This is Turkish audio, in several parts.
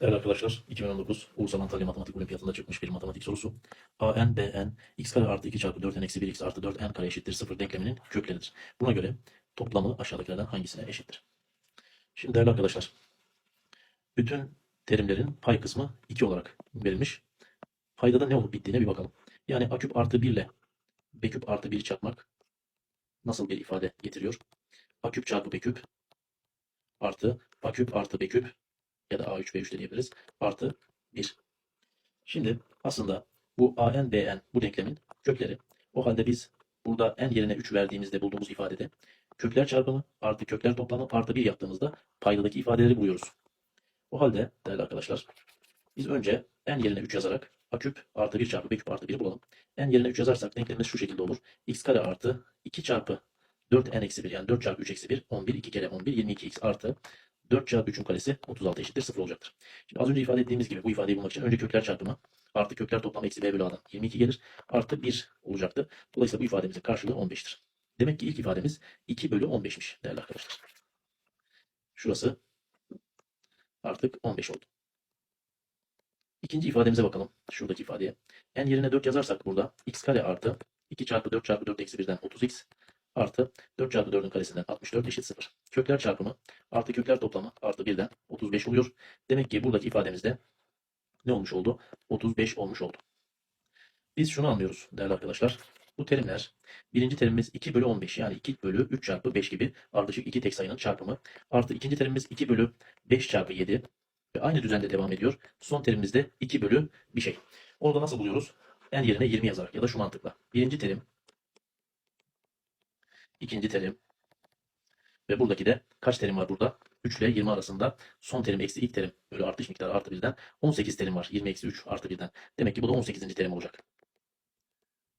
Evet arkadaşlar 2019 Ulusal Antalya Matematik Olimpiyatında çıkmış bir matematik sorusu. AN, BN, x kare artı 2 çarpı 4n eksi 1 x artı 4n kare eşittir 0 denkleminin kökleridir. Buna göre toplamı aşağıdakilerden hangisine eşittir? Şimdi değerli arkadaşlar bütün terimlerin pay kısmı 2 olarak verilmiş. Paydada ne olup bittiğine bir bakalım. Yani a küp artı 1 ile b küp artı 1 çarpmak nasıl bir ifade getiriyor? a küp çarpı b küp artı a küp artı b küp ya da A3, B3 de diyebiliriz. Artı 1. Şimdi aslında bu AN, BN bu denklemin kökleri. O halde biz burada n yerine 3 verdiğimizde bulduğumuz ifadede kökler çarpımı artı kökler toplamı artı 1 yaptığımızda paydadaki ifadeleri buluyoruz. O halde değerli arkadaşlar biz önce n yerine 3 yazarak a küp artı 1 çarpı b küp artı 1'i bulalım. n yerine 3 yazarsak denklemimiz şu şekilde olur. x kare artı 2 çarpı 4n eksi 1 yani 4 çarpı 3 eksi 1 11 2 kere 11 22x artı 4 çarpı 3'ün karesi 36 eşittir 0 olacaktır. Şimdi az önce ifade ettiğimiz gibi bu ifadeyi bulmak için önce kökler çarpımı artı kökler toplamı eksi b bölü a'dan 22 gelir. Artı 1 olacaktı. Dolayısıyla bu ifademizin karşılığı 15'tir. Demek ki ilk ifademiz 2 bölü 15'miş değerli arkadaşlar. Şurası artık 15 oldu. İkinci ifademize bakalım. Şuradaki ifadeye. n yerine 4 yazarsak burada x kare artı 2 çarpı 4 çarpı 4 eksi 1'den 30x artı 4 çarpı 4'ün karesinden 64 eşit 0. Kökler çarpımı artı kökler toplamı artı 1'den 35 oluyor. Demek ki buradaki ifademizde ne olmuş oldu? 35 olmuş oldu. Biz şunu anlıyoruz değerli arkadaşlar. Bu terimler birinci terimimiz 2 bölü 15 yani 2 bölü 3 çarpı 5 gibi ardışık iki tek sayının çarpımı. Artı ikinci terimimiz 2 bölü 5 çarpı 7 ve aynı düzende devam ediyor. Son terimimizde 2 bölü bir şey. Orada nasıl buluyoruz? En yerine 20 yazarak ya da şu mantıkla. Birinci terim ikinci terim ve buradaki de kaç terim var burada? 3 ile 20 arasında son terim eksi ilk terim bölü artış miktarı artı 1'den 18 terim var. 20 eksi 3 artı 1'den. Demek ki bu da 18. terim olacak.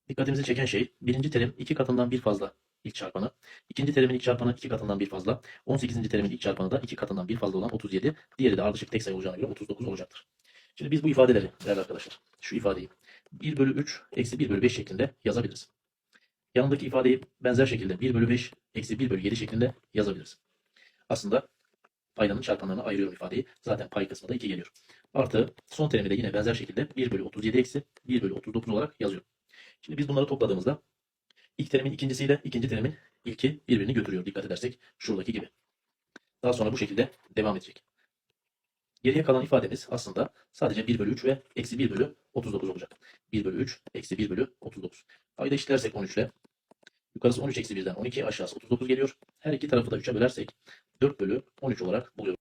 Dikkatimizi çeken şey birinci terim iki katından bir fazla ilk çarpanı. ikinci terimin ilk çarpanı iki katından bir fazla. 18. terimin ilk çarpanı da iki katından bir fazla olan 37. Diğeri de ardışık tek sayı olacağına göre 39 olacaktır. Şimdi biz bu ifadeleri değerli arkadaşlar şu ifadeyi 1 bölü 3 eksi 1 bölü 5 şeklinde yazabiliriz. Yanındaki ifadeyi benzer şekilde 1 bölü 5 eksi 1 bölü 7 şeklinde yazabiliriz. Aslında paydanın çarpanlarına ayırıyorum ifadeyi. Zaten pay kısmında 2 geliyor. Artı son terimi de yine benzer şekilde 1 bölü 37 eksi 1 bölü 39 olarak yazıyorum. Şimdi biz bunları topladığımızda ilk terimin ikincisiyle ikinci terimin ilki birbirini götürüyor. Dikkat edersek şuradaki gibi. Daha sonra bu şekilde devam edecek. Geriye kalan ifademiz aslında sadece 1 bölü 3 ve eksi 1 bölü 39 olacak. 1 bölü 3 eksi 1 bölü 39. Payda eşitlersek 13 ile yukarısı 13 eksi 1'den 12 aşağısı 39 geliyor. Her iki tarafı da 3'e bölersek 4 bölü 13 olarak buluyoruz.